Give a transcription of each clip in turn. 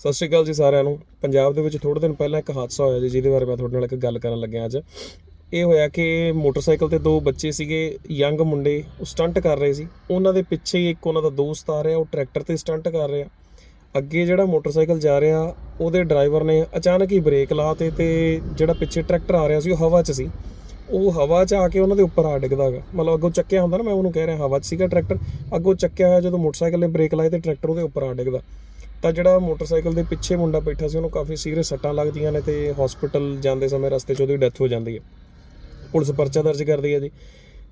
ਸਤਿ ਸ਼੍ਰੀ ਅਕਾਲ ਜੀ ਸਾਰਿਆਂ ਨੂੰ। ਪੰਜਾਬ ਦੇ ਵਿੱਚ ਥੋੜੇ ਦਿਨ ਪਹਿਲਾਂ ਇੱਕ ਹਾਦਸਾ ਹੋਇਆ ਜੀ, ਜਿਹਦੇ ਬਾਰੇ ਮੈਂ ਤੁਹਾਡੇ ਨਾਲ ਇੱਕ ਗੱਲ ਕਰਨ ਲੱਗਿਆ ਅੱਜ। ਇਹ ਹੋਇਆ ਕਿ ਮੋਟਰਸਾਈਕਲ ਤੇ ਦੋ ਬੱਚੇ ਸੀਗੇ, ਯੰਗ ਮੁੰਡੇ, ਉਹ ਸਟੰਟ ਕਰ ਰਹੇ ਸੀ। ਉਹਨਾਂ ਦੇ ਪਿੱਛੇ ਹੀ ਇੱਕ ਉਹਨਾਂ ਦਾ ਦੋਸਤ ਆ ਰਿਹਾ, ਉਹ ਟਰੈਕਟਰ ਤੇ ਸਟੰਟ ਕਰ ਰਿਹਾ। ਅੱਗੇ ਜਿਹੜਾ ਮੋਟਰਸਾਈਕਲ ਜਾ ਰਿਹਾ, ਉਹਦੇ ਡਰਾਈਵਰ ਨੇ ਅਚਾਨਕ ਹੀ ਬ੍ਰੇਕ ਲਾਤੇ ਤੇ ਜਿਹੜਾ ਪਿੱਛੇ ਟਰੈਕਟਰ ਆ ਰਿਹਾ ਸੀ, ਉਹ ਹਵਾ 'ਚ ਸੀ। ਉਹ ਹਵਾ 'ਚ ਆ ਕੇ ਉਹਨਾਂ ਦੇ ਉੱਪਰ ਆ ਡਿੱਗਦਾਗਾ ਮਤਲਬ ਅੱਗੋਂ ਚੱਕਿਆ ਹੁੰਦਾ ਨਾ, ਮੈਂ ਉਹਨੂੰ ਕਹਿ ਰਿਹਾ, ਹਵਾ 'ਚ ਸੀਗਾ ਟਰੈਕਟਰ। ਅੱਗੋਂ ਚੱਕਿਆ ਹੋਇਆ ਜਦੋਂ ਮੋਟਰਸਾਈਕਲ ਨੇ ਬ੍ਰੇਕ ਲਾਏ ਤੇ ਟਰੈਕਟਰ ਉਹਦੇ ਉੱਪਰ ਆ ਡਿੱਗਦਾ। ਤਾਂ ਜਿਹੜਾ ਮੋਟਰਸਾਈਕਲ ਦੇ ਪਿੱਛੇ ਮੁੰਡਾ ਬੈਠਾ ਸੀ, ਉਹਨੂੰ ਕਾਫੀ ਸੀਰੀਅਸ ਸੱਟਾਂ ਲੱਗਦੀਆਂ ਨੇ ਤੇ ਹਸਪੀਟਲ ਜਾਂਦੇ ਸਮੇਂ ਰਸਤੇ 'ਚ ਉਹਦੀ ਡੈਥ ਹੋ ਜਾਂਦੀ ਹੈ। ਪੁਲਿਸ ਪਰਚਾ ਦਰਜ ਕਰਦੀ ਹੈ ਜੀ।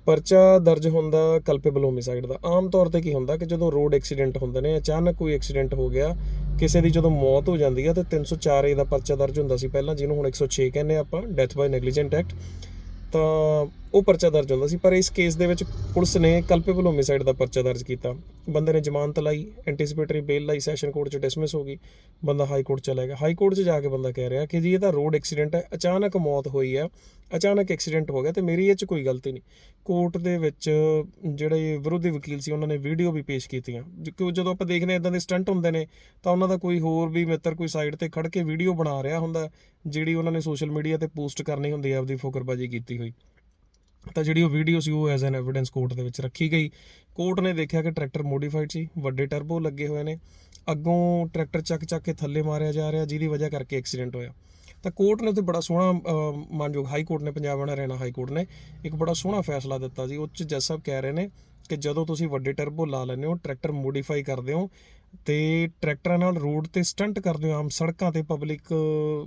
ਪਰਚਾ ਦਰਜ ਹੁੰਦਾ ਕਲਪੇਬਲ ਹੋਮਿਸਾਈਡ ਦਾ। ਆਮ ਤੌਰ ਤੇ ਕੀ ਹੁੰਦਾ ਕਿ ਜਦੋਂ ਰੋਡ ਐਕਸੀਡੈਂਟ ਹੁੰਦੇ ਨੇ, ਅਚਾਨਕ ਕੋਈ ਐਕਸੀਡੈਂਟ ਹੋ ਗਿਆ, ਕਿਸੇ ਦੀ ਜਦੋਂ ਮੌਤ ਹੋ ਜਾਂਦੀ ਹੈ ਤੇ 304 ਏ ਦਾ ਪਰਚਾ ਦਰਜ ਹੁੰਦਾ ਸੀ ਪਹਿਲਾਂ, ਜਿਹਨੂੰ ਹੁਣ 106 ਕਹਿੰਦੇ ਆ ਆਪਾਂ ਡੈਥ ਬਾਈ ਨੈਗਲੀਜੈਂਟ ਐਕਟ ਤਾਂ ਉਹ ਪਰਚਾ ਦਰਜ ਹੁੰਦਾ ਸੀ, ਪਰ ਇਸ ਕੇਸ ਦੇ ਵਿੱਚ ਪੁਲਿਸ ਨੇ ਕਲਪੇਬਲ ਹੋਮਿਸਾਈਡ ਦਾ ਪਰਚਾ ਦਰਜ ਕੀਤਾ। ਬੰਦੇ ਨੇ ਜ਼ਮਾਨਤ ਲਈ ਐਂਟੀਸਪੇਟਰੀ ਬੇਲ ਲਈ ਸੈਸ਼ਨ ਕੋਰਟ 'ਚ ਡਿਸਮਿਸ ਹੋ ਗਈ, ਬੰਦਾ ਹਾਈ ਕੋਰਟ ਚਲਾ ਗਿਆ। ਹਾਈ ਕੋਰਟ 'ਚ ਜਾ ਕੇ ਬੰਦਾ ਕਹਿ ਰਿਹਾ ਕਿ ਜੀ ਇਹ ਤਾਂ ਰੋਡ ਐਕਸੀਡੈਂਟ ਹੈ, ਅਚਾਨਕ ਮੌਤ ਹੋਈ ਹੈ ਅਚਾਨਕ ਐਕਸੀਡੈਂਟ ਹੋ ਗਿਆ ਤੇ ਮੇਰੀ ਇਹ 'ਚ ਕੋਈ ਗਲਤੀ ਨਹੀਂ। ਕੋਰਟ ਦੇ ਵਿੱਚ ਜਿਹੜੇ ਵਿਰੋਧੀ ਵਕੀਲ ਸੀ, ਉਹਨਾਂ ਨੇ ਵੀਡੀਓ ਵੀ ਪੇਸ਼ ਕੀਤੀਆਂ। ਜ- ਕਿਉਂ ਜਦੋਂ ਆਪਾਂ ਦੇਖਦੇ ਹਾਂ ਇਦਾਂ ਦੇ ਸਟੰਟ ਹੁੰਦੇ ਨੇ, ਤਾਂ ਉਹਨਾਂ ਦਾ ਕੋਈ ਹੋਰ ਵੀ ਮਿੱਤਰ ਕੋਈ ਸਾਈਡ ਤੇ ਖੜ ਕੇ ਵੀਡੀਓ ਬਣਾ ਰਿਹਾ ਹੁੰਦਾ, ਜਿਹੜੀ ਉਹਨਾਂ ਨੇ ਸੋਸ਼ਲ ਮੀਡੀਆ ਤੇ ਪੋਸਟ ਕਰਨੀ ਹੁੰਦੀ ਹੈ, ਆਪਦੀ ਫੁਕਰਬਾਜੀ ਕੀਤੀ ਹੋਈ। ਤਾਂ ਜਿਹੜੀ ਉਹ ਵੀਡੀਓ ਸੀ, ਉਹ ਐਜ਼ ਐਨ ਐਵੀਡੈਂਸ ਕੋਰਟ ਦੇ ਵਿੱਚ ਰੱਖੀ ਗਈ। ਕੋਰਟ ਨੇ ਦੇਖਿਆ ਕਿ ਟਰੈਕਟਰ ਮੋਡੀਫਾਈਡ ਸੀ, ਵੱਡੇ ਟਰਬੋ ਲੱਗੇ ਹੋਏ ਨੇ। ਅੱਗੋਂ ਟਰੈਕਟਰ ਚੱਕ ਚੱਕ ਕੇ ਥੱਲੇ ਮਾਰਿਆ ਜਾ ਰਿਹਾ, ਜਿਹਦੀ ਵਜ੍ਹਾ ਕਰਕੇ ਐਕਸੀਡੈਂਟ ਹੋਇਆ। ਤਾਂ ਕੋਰਟ ਨੇ ਉੱਥੇ ਬੜਾ ਸੋਹਣਾ ਮਾਨਯੋਗ ਹਾਈ ਕੋਰਟ ਨੇ, ਪੰਜਾਬ ਹਰਿਆਣਾ ਹਾਈ ਕੋਰਟ ਨੇ ਇੱਕ ਬੜਾ ਸੋਹਣਾ ਫੈਸਲਾ ਦਿੱਤਾ ਜੀ। ਉਹ 'ਚ ਜੱਜ ਸਾਹਿਬ ਕਹਿ ਰਹੇ ਨੇ ਕਿ ਜਦੋਂ ਤੁਸੀਂ ਵੱਡੇ ਟਰਬੋ ਲਾ ਲੈਂਦੇ ਹੋ, ਟਰੈਕਟਰ ਮੋਡੀਫਾਈ ਕਰਦੇ ਹੋ ਤੇ ਟਰੈਕਟਰਾਂ ਨਾਲ ਰੋਡ ਤੇ ਸਟੰਟ ਕਰਦੇ ਹੋ, ਆਮ ਸੜਕਾਂ ਤੇ ਪਬਲਿਕ,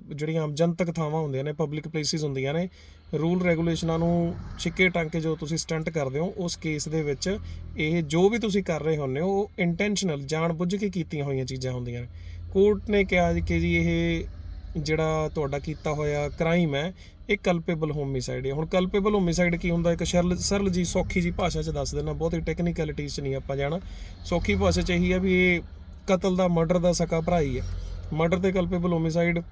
ਜਿਹੜੀਆਂ ਆਮ ਜਨਤਕ ਥਾਵਾਂ ਹੁੰਦੀਆਂ ਨੇ, ਪਬਲਿਕ ਪਲੇਸਿਸ ਹੁੰਦੀਆਂ ਨੇ, ਰੂਲ ਰੈਗੂਲੇਸ਼ਨਾਂ ਨੂੰ ਛਿੱਕੇ ਟੰਗ ਕੇ ਜੋ ਤੁਸੀਂ ਸਟੰਟ ਕਰਦੇ ਹੋ, ਉਸ ਕੇਸ ਦੇ ਵਿੱਚ ਇਹ ਜੋ ਵੀ ਤੁਸੀਂ ਕਰ ਰਹੇ ਹੁੰਦੇ ਹੋ, ਉਹ ਇੰਟੈਂਸ਼ਨਲ ਜਾਣਬੁੱਝ ਕੇ ਕੀਤੀਆਂ ਹੋਈਆਂ ਚੀਜ਼ਾਂ ਹੁੰਦੀਆਂ ਨੇ। ਕੋਰਟ ਨੇ ਕਿਹਾ ਕਿ ਜੀ ਇਹ ਜਿਹੜਾ ਤੁਹਾਡਾ ਕੀਤਾ ਹੋਇਆ ਕ੍ਰਾਈਮ ਹੈ, ਇਹ ਕਲਪੇਬਲ ਹੋਮਿਸਾਈਡ ਹੈ। ਹੁਣ ਕਲਪੇਬਲ ਹੋਮਿਸਾਈਡ ਕੀ ਹੁੰਦਾ? ਇੱਕ ਸਰਲ ਸਰਲ ਜੀ ਸੌਖੀ ਜੀ ਭਾਸ਼ਾ 'ਚ ਦੱਸ ਦੇਣਾ ਬਹੁਤੀ ਟੈਕਨੀਕੈਲਿਟੀਜ਼ 'ਚ ਨਹੀਂ ਆਪਾਂ ਜਾਣਾ। ਸੌਖੀ ਭਾਸ਼ਾ 'ਚ ਇਹੀ ਹੈ ਵੀ ਇਹ ਕਤਲ ਦਾ ਮਰਡਰ ਦਾ ਸਕਾ ਭਰਾ ਹੀ ਹੈ। ਮਰਡਰ ਤੇ ਕਲਪੇਬਲ ਹੋਮਿਸਾਈਡ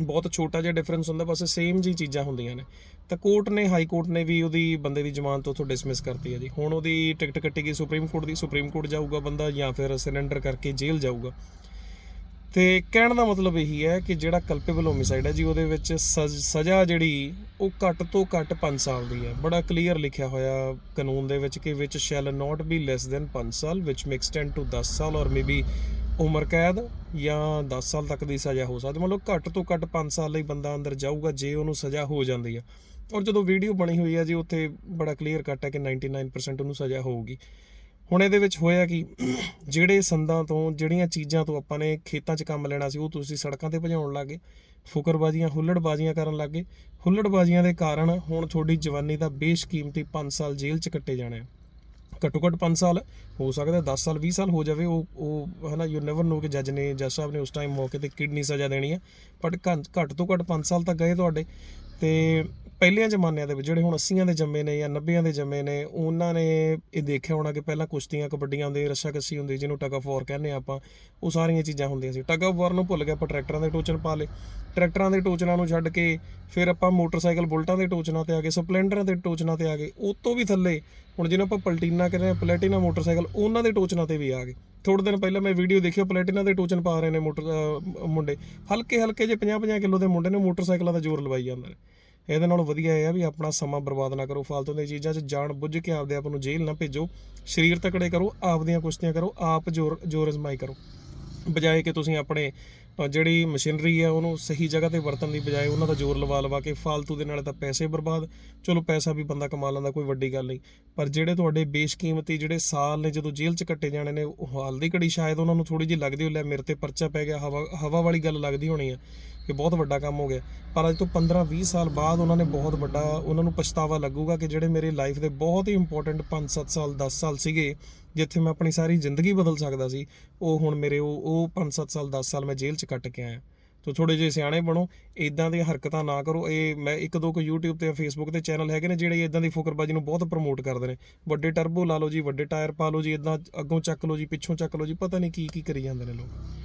ਬਹੁਤ ਛੋਟਾ ਜਿਹਾ ਡਿਫਰੈਂਸ ਹੁੰਦਾ, ਬਸ ਸੇਮ ਜੀ ਚੀਜ਼ਾਂ ਹੁੰਦੀਆਂ ਨੇ। ਤਾਂ ਕੋਰਟ ਨੇ ਹਾਈ ਕੋਰਟ ਨੇ ਵੀ ਉਹਦੀ ਬੰਦੇ ਦੀ ਜ਼ਮਾਨਤ ਉੱਥੋਂ ਡਿਸਮਿਸ ਕਰਤੀ ਹੈ ਜੀ। ਹੁਣ ਉਹਦੀ ਟਿਕਟ ਕੱਟੀ ਗਈ ਸੁਪਰੀਮ ਕੋਰਟ ਦੀ, ਸੁਪਰੀਮ ਕੋਰਟ ਜਾਊਗਾ ਬੰਦਾ ਜਾਂ ਫਿਰ ਸਰੈਂਡਰ ਕਰਕੇ ਜੇਲ੍ਹ ਜਾਊਗਾ। ਤੇ ਕਹਿਣ ਦਾ ਮਤਲਬ ਇਹੀ ਹੈ ਕਿ ਜਿਹੜਾ ਕਲਪੇਬਲ ਹੋਮਿਸਾਈਡ ਹੈ ਜੀ, ਉਹਦੇ ਵਿੱਚ ਸਜ਼- ਸਜ਼ਾ ਜਿਹੜੀ, ਉਹ ਘੱਟ ਤੋਂ ਘੱਟ 5 ਸਾਲ ਦੀ ਹੈ। ਬੜਾ ਕਲੀਅਰ ਲਿਖਿਆ ਹੋਇਆ ਕਾਨੂੰਨ ਦੇ ਵਿੱਚ ਕਿ ਵਿੱਚ shall not be less than 5 ਸਾਲ ਵਿਚ ਮੇ ਐਕਸਟੈਂਡ ਟੂ 10 ਸਾਲ ਔਰ ਮੇਬੀ ਉਮਰ ਕੈਦ ਜਾਂ 10 ਸਾਲ ਤੱਕ ਦੀ ਸਜ਼ਾ ਹੋ ਸਕਦੀ। ਮਤਲਬ ਘੱਟ ਤੋਂ ਘੱਟ 5 ਸਾਲ ਲਈ ਬੰਦਾ ਅੰਦਰ ਜਾਊਗਾ ਜੇ ਉਹਨੂੰ ਸਜ਼ਾ ਹੋ ਜਾਂਦੀ ਹੈ। ਔਰ ਜਦੋਂ ਵੀਡੀਓ ਬਣੀ ਹੋਈ ਹੈ ਜੀ, ਉੱਥੇ ਬੜਾ ਕਲੀਅਰ ਕੱਟ ਹੈ ਕਿ 99% ਉਹਨੂੰ ਸਜ਼ਾ ਹੋਊਗੀ। ਹੁਣ ਇਹਦੇ ਵਿੱਚ ਹੋਇਆ ਕਿ? ਜਿਹੜੇ ਸੰਦਾਂ ਤੋਂ, ਜਿਹੜੀਆਂ ਚੀਜ਼ਾਂ ਤੋਂ ਆਪਾਂ ਨੇ ਖੇਤਾਂ 'ਚ ਕੰਮ ਲੈਣਾ ਸੀ, ਉਹ ਤੁਸੀਂ ਸੜਕਾਂ ਤੇ ਭਜਾਉਣ ਲੱਗੇ, ਫੁਕਰਬਾਜ਼ੀਆਂ, ਹੁੱਲੜਬਾਜ਼ੀਆਂ ਕਰਨ ਲੱਗੇ। ਹੁੱਲੜਬਾਜ਼ੀਆਂ ਦੇ ਕਾਰਨ ਹੁਣ ਤੁਹਾਡੀ ਜਵਾਨੀ ਦਾ ਬੇਸ਼ਕੀਮਤੀ 5 ਸਾਲ ਜੇਲ੍ਹ 'ਚ ਕੱਟੇ ਜਾਣੇ ਆ। ਘੱਟੋ ਘੱਟ 5 ਸਾਲ, ਹੋ ਸਕਦਾ 10 ਸਾਲ 20 ਸਾਲ ਹੋ ਜਾਵੇ, ਉਹ ਉਹ ਹਨਾ ਯੂ ਨੈਵਰ ਨੋ ਕਿ ਜੱਜ ਨੇ, ਜੱਜ ਸਾਹਿਬ ਨੇ ਉਸ ਟਾਈਮ ਮੌਕੇ ਤੇ ਕਿਡਨੀ ਸਜ਼ਾ ਦੇਣੀ ਹੈ ਬਟ ਘੱਟ ਤੋਂ ਘੱਟ 5 ਸਾਲ ਤੱਕ ਗਏ ਤੁਹਾਡੇ। ਤੇ ਪਹਿਲਿਆਂ ਜ਼ਮਾਨਿਆਂ ਦੇ ਵਿੱਚ ਜਿਹੜੇ ਹੁਣ 80ਆਂ ਦੇ ਜੰਮੇ ਨੇ ਜਾਂ 90ਆਂ ਦੇ ਜੰਮੇ ਨੇ, ਉਹਨਾਂ ਨੇ ਇਹ ਦੇਖਿਆ ਹੋਣਾ ਕਿ ਪਹਿਲਾਂ ਕੁਸ਼ਤੀਆਂ, ਕਬੱਡੀਆਂ ਹੁੰਦੇ ਰੱਸਾਕੱਸੀ ਹੁੰਦੀ ਜਿਹਨੂੰ ਟਗ ਆਫ ਵਾਰ ਕਹਿੰਦੇ ਆ ਆਪਾਂ, ਉਹ ਸਾਰੀਆਂ ਚੀਜ਼ਾਂ ਹੁੰਦੀਆਂ ਸੀ। ਟਗ ਆਫ ਵਾਰ ਨੂੰ ਭੁੱਲ ਗਿਆ ਆਪਾਂ, ਟਰੈਕਟਰਾਂ ਦੇ ਟੋਚਨ ਪਾ ਲਏ। ਟਰੈਕਟਰਾਂ ਦੇ ਟੋਚਨਾਂ ਨੂੰ ਛੱਡ ਕੇ ਫਿਰ ਆਪਾਂ ਮੋਟਰਸਾਈਕਲ ਬੁਲਟਾਂ ਦੇ ਟੋਚਨਾਂ ਤੇ ਆ ਗਏ, ਸਪਲੈਂਡਰਾਂ ਦੇ ਟੋਚਨਾਂ ਤੇ ਆ ਗਏ। ਉਹ ਤੋਂ ਵੀ ਥੱਲੇ, ਹੁਣ ਜਿਹਨੂੰ ਆਪਾਂ ਪਲਟੀਨਾ ਕਹਿੰਦੇ ਆ ਪਲੈਟੀਨਾ ਮੋਟਰਸਾਈਕਲ, ਉਹਨਾਂ ਦੇ ਟੋਚਨਾਂ ਤੇ ਵੀ ਆ ਗਏ। ਥੋੜੇ ਦਿਨ ਪਹਿਲਾਂ ਮੈਂ ਵੀਡੀਓ ਦੇਖਿਓ ਪਲੈਟੀਨਾ ਦੇ ਟੋਚਨ ਪਾ ਰਹੇ ਨੇ ਮੋਟਰ ਮੁੰਡੇ। ਹਲਕੇ ਹਲਕੇ ਜੇ 50 50 ਕਿਲੋ ਦੇ ਮੁੰਡੇ ਨੇ, ਮੋਟਰਸਾਈਕਲਾਂ ਦਾ ਜ਼ੋਰ ਲਵਾਈ ਜਾਂਦੇ ਨੇ। ਇਹਦੇ ਨਾਲੋਂ ਵਧੀਆ ਇਹ ਆ ਵੀ ਆਪਣਾ ਸਮਾਂ ਬਰਬਾਦ ਨਾ ਕਰੋ। ਫालतू ਦੀਆਂ ਚੀਜ਼ਾਂ 'ਚ ਜਾਣ ਬੁੱਝ ਕੇ ਆਪਦੇ ਆਪ ਨੂੰ ਜੇਲ੍ਹ ਨਾ ਭੇਜੋ। ਸਰੀਰ ਤਕੜੇ ਕਰੋ, ਆਪਦੀਆਂ ਕੁਸ਼ਤੀਆਂ ਕਰੋ, ਆਪ ਜੋਰ ਜੋਰ ਅਜ਼ਮਾਈ ਕਰੋ। ਬਜਾਏ ਕਿ ਤੁਸੀਂ ਆਪਣੇ ਜਿਹੜੀ ਮਸ਼ੀਨਰੀ ਆ, ਉਹਨੂੰ ਸਹੀ ਜਗ੍ਹਾ ਤੇ ਵਰਤਣ ਦੀ ਬਜਾਏ ਉਹਨਾਂ ਦਾ ਜ਼ੋਰ ਲਵਾ ਲਵਾ ਕੇ ਫालतू ਦੇ ਨਾਲ ਤਾਂ ਪੈਸੇ ਬਰਬਾਦ। ਚਲੋ, ਪੈਸਾ ਵੀ ਬੰਦਾ ਕਮਾ ਲੈਂਦਾ, ਕੋਈ ਵੱਡੀ ਗੱਲ ਨਹੀਂ। ਪਰ ਜਿਹੜੇ ਤੁਹਾਡੇ ਬੇਸ਼ਕੀਮਤੀ ਜਿਹੜੇ ਸਾਲ ਨੇ ਜਦੋਂ ਜੇਲ੍ਹ 'ਚ ਕੱਟੇ ਜਾਣੇ ਨੇ, ਉਹ ਹਾਲ ਦੀ ਘੜੀ ਸ਼ਾਇਦ ਉਹਨਾਂ ਨੂੰ ਥੋੜੀ ਜਿਹੀ ਲੱਗਦੀ ਹੋਈ, ਲੈ ਮੇਰੇ ਤੇ ਪਰਚਾ ਪੈ ਗਿਆ, ਹਵਾ ਹਵਾ ਵਾਲੀ ਗੱਲ ਲੱਗਦੀ ਹੋਣੀ ਆ। ਕਿ ਬਹੁਤ ਵੱਡਾ ਕੰਮ ਹੋ ਗਿਆ। ਪਰ ਅੱਜ ਤੋਂ 15-20 ਸਾਲ ਬਾਅਦ ਉਹਨਾਂ ਨੇ ਬਹੁਤ ਵੱਡਾ ਉਹਨਾਂ ਨੂੰ ਪਛਤਾਵਾ ਲੱਗੂਗਾ ਕਿ ਜਿਹੜੇ ਮੇਰੇ ਲਾਈਫ ਦੇ ਬਹੁਤ ਹੀ ਇੰਪੋਰਟੈਂਟ 5-7 ਸਾਲ 10 ਸਾਲ ਸੀਗੇ, ਜਿੱਥੇ ਮੈਂ ਆਪਣੀ ਸਾਰੀ ਜ਼ਿੰਦਗੀ ਬਦਲ ਸਕਦਾ ਸੀ, ਉਹ ਹੁਣ ਮੇਰੇ ਉਹ ਉਹ 5-7 ਸਾਲ 10 ਸਾਲ ਮੈਂ ਜੇਲ੍ਹ 'ਚ ਕੱਟ ਕੇ ਆਇਆ। ਤੋ ਥੋੜੇ ਜਿਹੇ ਸਿਆਣੇ ਬਣੋ ਇਦਾਂ ਦੀਆਂ ਹਰਕਤਾਂ ਨਾ ਕਰੋ। ਇਹ ਮੈਂ ਇੱਕ ਦੋ ਕੁ YouTube ਤੇ Facebook ਤੇ ਚੈਨਲ ਹੈਗੇ ਨੇ ਜਿਹੜੇ ਇਦਾਂ ਦੀ ਫੁਕਰਬਾਜੀ ਨੂੰ ਬਹੁਤ ਪ੍ਰਮੋਟ ਕਰਦੇ ਨੇ। ਵੱਡੇ ਟਰਬੋ ਲਾ ਲਓ ਜੀ, ਵੱਡੇ ਟਾਇਰ ਪਾ ਲਓ ਜੀ ਇਦਾਂ ਅੱਗੋਂ ਚੱਕ ਲਓ ਜੀ, ਪਿੱਛੋਂ ਚੱਕ ਲਓ ਜੀ, ਪਤਾ ਨਹੀਂ ਕੀ ਕੀ ਕਰੀ ਜਾਂਦੇ ਨੇ ਲੋਕ।